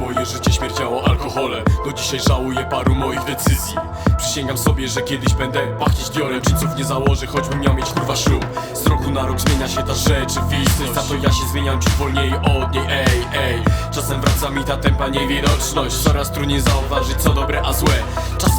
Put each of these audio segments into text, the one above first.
Moje życie śmierdziało alkoholem Do dzisiaj żałuję paru moich decyzji. Przysięgam sobie, że kiedyś będę pachnieć diorem. Jeansów nie założę, choćbym miał mieć kurwa ślub. Z roku na rok zmienia się ta rzeczywistość. Za to ja się zmieniam ci wolniej od niej, ej, ej. Czasem wraca mi ta tempa niewidoczność Coraz trudniej zauważyć co dobre, a złe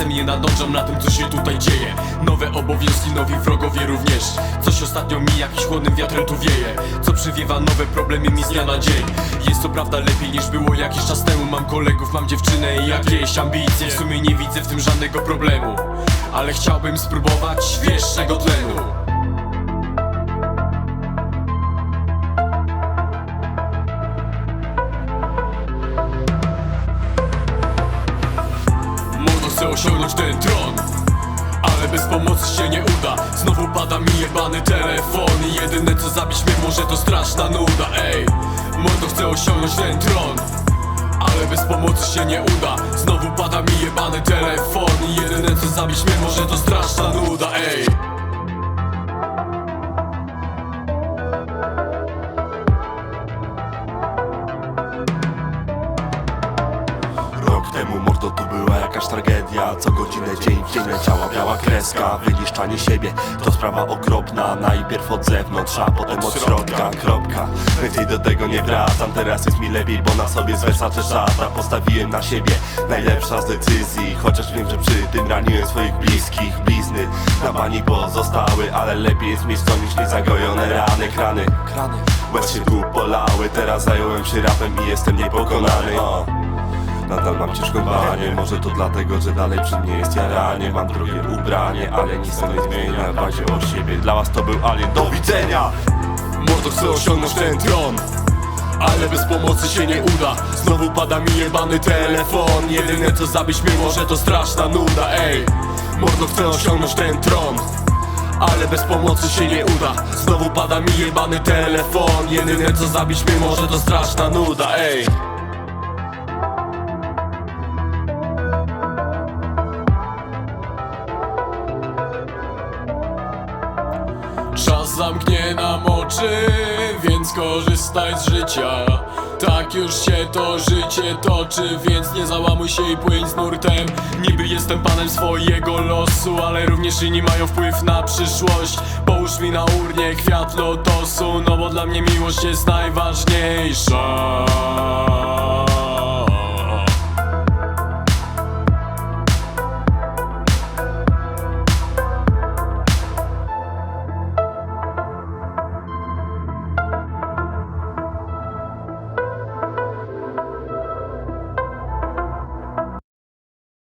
Czasem nie nadążam na tym, co się tutaj dzieje. Nowe obowiązki, nowi wrogowie również. Coś ostatnio mi jakiś chłodnym wiatrem tu wieje. Co przywiewa nowe problemy mi z dnia na dzień. Jest to prawda lepiej niż było jakiś czas temu. Mam kolegów, mam dziewczynę i jakieś ambicje. W sumie nie widzę w tym żadnego problemu. Ale chciałbym spróbować świeższego tlenu osiągnąć ten tron. Ale bez pomocy się nie uda. Znowu pada mi jebany telefon. I jedyne co zabić mnie może to straszna nuda. Ej, mordo chcę osiągnąć ten tron. Ale bez pomocy się nie uda. Znowu pada mi jebany telefon. I jedyne co zabić mnie może to temu mordo to była jakaś tragedia. Co godzinę dzień w dzień leciała biała kreska. Wyniszczanie siebie to sprawa okropna. Najpierw od zewnątrz, a potem od środka. Kropka, więcej do tego nie wracam. Teraz jest mi lepiej, bo na sobie z Versace szata Postawiłem na siebie. Najlepsza z decyzji Chociaż wiem, że przy tym raniłem swoich bliskich. Blizny na bani pozostały Ale lepiej jest mieć to niż niezagojone rany. Krany, krany Łez się tu polały Teraz zająłem się rapem i jestem niepokonany. O. Nadal mam ciężką banie Może to dlatego, że dalej przy mnie jest jaranie. Mam drogie ubranie, ale nic to nie zmienia. Dbajcie o siebie, dla was to był alien. Do widzenia! Mordo chcę osiągnąć ten tron ale bez pomocy się nie uda. Znowu pada mi jebany telefon. Jedyne co zabić mnie może to straszna nuda. Ej, mordo chcę osiągnąć ten tron ale bez pomocy się nie uda. Znowu pada mi jebany telefon. Jedyne co zabić mnie może to straszna nuda. Ej zamknie nam oczy, więc korzystaj z życia. Tak już się to życie toczy, więc nie załamuj się i płyń z nurtem. Niby jestem panem swojego losu, ale również inni mają wpływ na przyszłość. Połóż mi na urnie kwiat lotosu, no bo dla mnie miłość jest najważniejsza